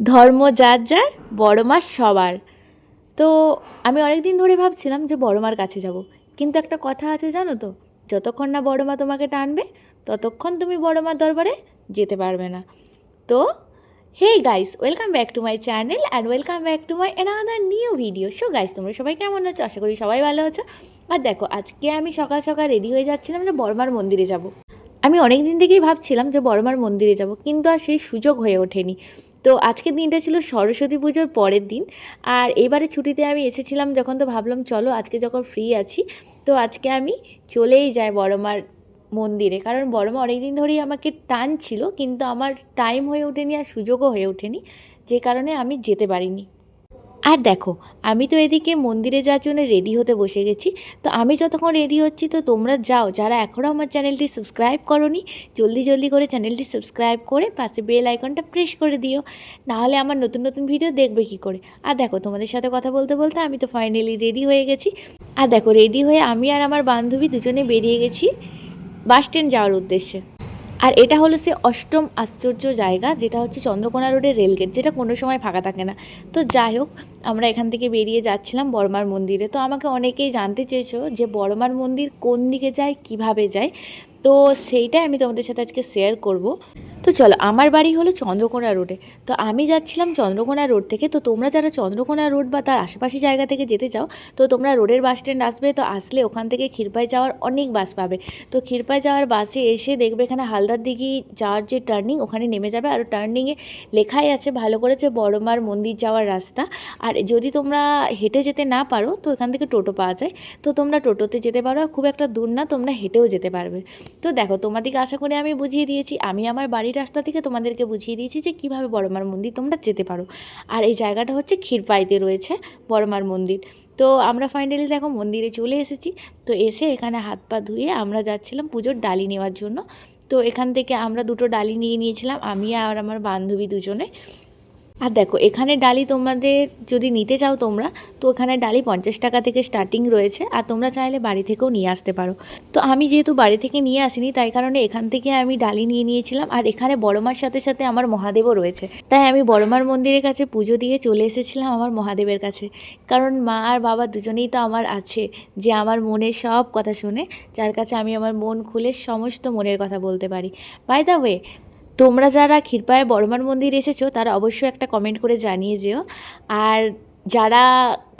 ধর্ম যার যার, বড় মা সবার। তো আমি অনেক দিন ধরে ভাবছিলাম যে বড় মার কাছে যাব। কিন্তু একটা কথা আছে জানো তো, যতক্ষণ না বড় মা তোমাকে টানবে, ততক্ষণ তুমি বড় মার দরবারে যেতে পারবে না। তো hey guys welcome back to my channel and welcome back to my another new video so guys তোমরা সবাই কেমন আছো? আশা করি সবাই ভালো আছো। আর দেখো, আজকে আমি সকাল সকাল রেডি হয়ে যাচ্ছিলাম যে বড়মার মন্দিরে যাব। আমি অনেক দিন থেকেই ভাবছিলাম যে বড়মার মন্দিরে যাব, কিন্তু আর সেই সুযোগ হয়ে ওঠেনি। তো আজকের দিনটা ছিল সরস্বতী পুজোর পরের দিন, আর এবারে ছুটিতে আমি এসেছিলাম যখন তো ভাবলাম, চলো আজকে যখন ফ্রি আছি, তো আজকে আমি চলেই যাই বড়মার মন্দিরে। কারণ বড়মা অনেক দিন ধরেই আমাকে টান ছিল কিন্তু আমার টাইম হয়ে ওঠেনি আর সুযোগও হয়ে ওঠেনি, যে কারণে আমি যেতে পারিনি। আর দেখো, আমি তো এদিকে মন্দিরে যাওয়ার জন্য রেডি হতে বসে গেছি। তো আমি যতক্ষণ রেডি হচ্ছি, তো তোমরা যাও। যারা এখনও আমার চ্যানেলটি সাবস্ক্রাইব করনি, জলদি জলদি করে চ্যানেলটি সাবস্ক্রাইব করে পাশে বেল আইকনটা প্রেস করে দিও। নাহলে আমার নতুন নতুন ভিডিও দেখবে কি করে। আর দেখো, তোমাদের সাথে কথা বলতে বলতে আমি তো ফাইনালি রেডি হয়ে গেছি। আর দেখো রেডি হয়ে আমি আর আমার বান্ধবী দুজনে বেরিয়ে গেছি বাস স্ট্যান্ড যাওয়ার উদ্দেশ্যে। আর এটা হলো সে অষ্টম আশ্চর্য জায়গা, যেটা হচ্ছে চন্দ্রকোনা রোডের রেলগেট যেটা কোনো সময় ফাঁকা থাকে না। তো যাই হোক আমরা এখান থেকে বেরিয়ে যাচ্ছিলাম বর্মার মন্দিরে। তো আমাকে অনেকেই জানতে চেয়েছো যে বর্মার মন্দির কোন দিকে যায়, কীভাবে যায়? তো সেইটাই আমি তোমাদের সাথে আজকে শেয়ার করব। তো চলো, আমার বাড়ি হলো চন্দ্রকোনা রোডে তো আমি যাচ্ছিলাম চন্দ্রকোনা রোড থেকে। তো তোমরা যারা চন্দ্রকোনা রোড বা তার আশেপাশে জায়গা থেকে যেতে চাও, তো তোমরা রোডের বাস স্ট্যান্ড আসবে। তো আসলে ওখান থেকে ক্ষীরপাই যাওয়ার অনেক বাস পাবে। তো ক্ষীরপাই যাওয়ার বাসে এসে দেখবে এখানে হালদার দিঘি যাওয়ার যে টার্নিং ওখানে নেমে যাবে। আর টার্নিংয়ে লেখাই আছে ভালো করেছে বড়মার মন্দির যাওয়ার রাস্তা। আর যদি তোমরা হেঁটে যেতে না পারো, তো এখান থেকে টোটো পাওয়া যায়। তো তোমরা টোটোতে যেতে পারো। আর খুব একটা দূর না, তোমরা হেঁটেও যেতে পারবে। তো দেখো, তোমাদেরকে আশা করে আমি বুঝিয়ে দিয়েছি। আমি আমার বাড়ির রাস্তা থেকে তোমাদেরকে বুঝিয়ে দিয়েছি যে কীভাবে বড়মার মন্দির তোমরা যেতে পারো। আর এই জায়গাটা হচ্ছে ক্ষীরপাইতে রয়েছে বড়মার মন্দির। তো আমরা ফাইনালি দেখো মন্দিরে চলে এসেছি। তো এসে এখানে হাত পা ধুয়ে আমরা যাচ্ছিলাম পুজোর ডালি নেওয়ার জন্য। তো এখান থেকে আমরা দুটো ডালি নিয়ে নিয়েছিলাম, আমি আর আমার বান্ধবী দুজনে। আর দেখো, এখানে ডালি তোমাদের যদি নিতে চাও তোমরা, তো এখানে ডালি পঞ্চাশ টাকা থেকে স্টার্টিং রয়েছে, আর তোমরা চাইলে বাড়ি থেকেও নিয়ে আসতে পারো। তো আমি যেহেতু বাড়ি থেকে নিয়ে আসিনি, তাই কারণে এখান থেকে আমি ডালি নিয়ে নিয়েছিলাম, আর এখানে বড়মার সাথে সাথে আমার মহাদেবও রয়েছে। তাই আমি বড়মার মন্দিরের কাছে পুজো দিয়ে চলে এসেছিলাম আমার মহাদেবের কাছে। কারণ মা আর বাবা দুজনেই তো আমার আছে, যে আমার মনের সব কথা শুনে, যার কাছে আমি আমার মন খুলে সমস্ত মনের কথা বলতে পারি। বাই দ্য ওয়ে তোমরা যারা ক্ষীরপায়ে বড়মার মন্দির এসেছ, তারা অবশ্যই একটা কমেন্ট করে জানিয়ে যেও। আর যারা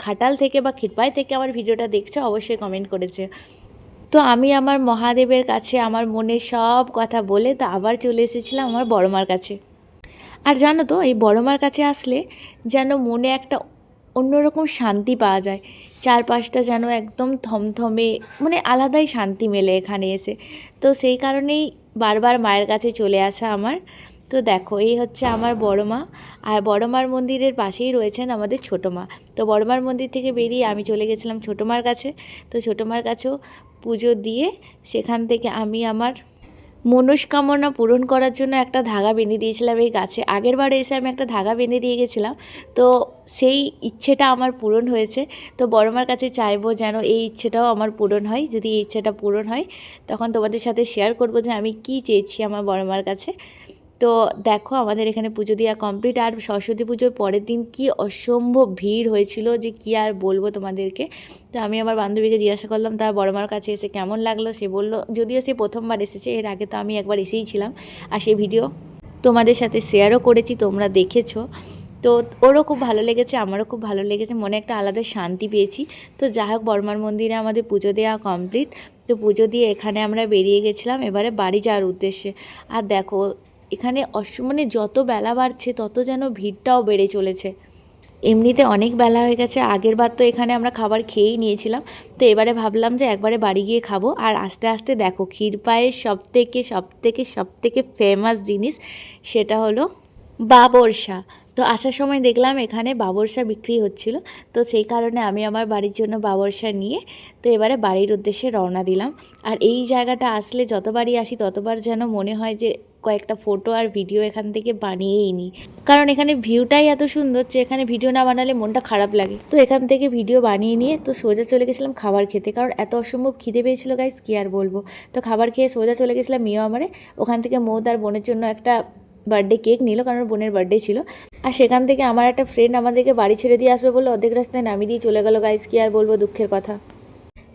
খাটাল থেকে বা ক্ষীরপাই থেকে আমার ভিডিওটা দেখছ, অবশ্যই কমেন্ট করেছে তো আমি আমার মহাদেবের কাছে, আমার মনে সব কথা বলে তো আবার চলে এসেছিলাম আমার বড়মার কাছে। আর জানো তো, এই বড়মার কাছে আসলে যেন মনে একটা অন্যরকম শান্তি পাওয়া যায়। চারপাশটা যেন একদম থমথমে মানে আলাদাই শান্তি মেলে এখানে এসে। তো সেই কারণেই বারবার মায়ের কাছে চলে আসা আমার। তো দেখো, এই হচ্ছে আমার বড় মা। আর বড় মার মন্দিরের পাশেই রয়েছেন আমাদের ছোটো মা। তো বড় মার মন্দির থেকে বেরিয়ে আমি চলে গেছিলাম ছোটো মার কাছে। তো ছোটো মার কাছেও পুজো দিয়ে সেখান থেকে আমি আমার মনস্কামনা পূরণ করার জন্য একটা ধাগা বেঁধে দিয়েছিলাম এই গাছে। আগের বারে এসে আমি একটা ধাগা বেঁধে দিয়ে গেছিলাম। তো সেই ইচ্ছেটা আমার পূরণ হয়েছে। তো বড়মার কাছে চাইব যেন এই ইচ্ছেটাও আমার পূরণ হয়। যদি এই ইচ্ছেটা পূরণ হয়, তখন তোমাদের সাথে শেয়ার করব যে আমি কি চেয়েছি আমার বড়মার কাছে। তো দেখো আমাদের এখানে পুজো দেওয়া কমপ্লিট আর সরস্বতী পুজোর পরের দিন কি অসম্ভব ভিড় হয়েছিল যে কি আর বলব তোমাদেরকে। তো আমি আমার বান্ধবীকে জিজ্ঞাসা করলাম তার বড়মার কাছে এসে কেমন লাগল? সে বলল, যদিও সে প্রথমবার এসেছে, এর আগে তো আমি একবার এসেই ছিলাম আর সেই ভিডিও তোমাদের সাথে শেয়ারও করেছি, তোমরা দেখেছ। তো ওরও খুব ভালো লেগেছে, আমারও খুব ভালো লেগেছে, মনে একটা আলাদা শান্তি পেয়েছি। তো যাই হোক বর্মার মন্দিরে আমাদের পুজো দেওয়া কমপ্লিট তো পুজো দিয়ে এখানে আমরা বেরিয়ে গেছিলাম, এবারে বাড়ি যাওয়ার উদ্দেশ্যে। আর দেখো এখানে অস মানে যত বেলা বাড়ছে, তত যেন ভিড়টাও বেড়ে চলেছে। এমনিতে অনেক বেলা হয়ে গেছে, আগের বার তো এখানে আমরা খাবার খেয়েই নিয়েছিলাম। তো এবারে ভাবলাম যে একবারে বাড়ি গিয়ে খাব। আর আস্তে আস্তে দেখো, ক্ষীর পায়ের সব থেকে সব থেকে সব থেকে ফেমাস জিনিস সেটা হলো বাবরসা তো আসার সময় দেখলাম এখানে বাবরসা বিক্রি হচ্ছিল। তো সেই কারণে আমি আমার বাড়ির জন্য বাবরসা নিয়ে, তো এবারে বাড়ির উদ্দেশ্যে রওনা দিলাম। আর এই জায়গাটা আসলে যতবারই আসি, ততবার যেন মনে হয় যে কয়েকটা ফটো আর ভিডিও এখান থেকে বানিয়েই নিই কারণ এখানে ভিউটাই এত সুন্দর যে এখানে ভিডিও না বানালে মনটা খারাপ লাগে। তো এখান থেকে ভিডিও বানিয়ে নিয়ে তো সোজা চলে গেছিলাম খাবার খেতে। কারণ এত অসম্ভব খিদে পেয়েছিল গাইস কি আর বলব? তো খাবার খেয়ে সোজা চলে গেছিলাম মিও আমারে। ওখান থেকে মৌ তার বোনের জন্য একটা বার্থডে কেক নিল, কারণ বোনের বার্থডে ছিল। আর সেখান থেকে আমার একটা ফ্রেন্ড আমাদেরকে বাড়ি ছেড়ে দিয়ে আসবে বলে অর্ধেক রাস্তায় নামিয়ে দিয়ে চলে গেল গাইস কি আর বলব দুঃখের কথা।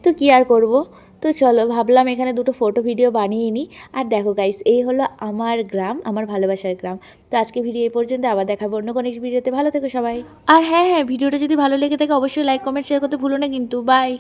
তো কি আর করব? তো চলো ভাবলাম এখানে দুটো ফটো ভিডিও বানিয়ে নিই আর দেখো গাইস এই হলো আমার গ্রাম, আমার ভালোবাসার গ্রাম। তো আজকে ভিডিও এই পর্যন্ত, আবার দেখাবো অন্য কোনো ভিডিওতে ভালো থেকো সবাই। আর হ্যাঁ হ্যাঁ ভিডিওটা যদি ভালো লেগে থাকে, অবশ্যই লাইক কমেন্ট শেয়ার করতে ভুলো না কিন্তু। বাই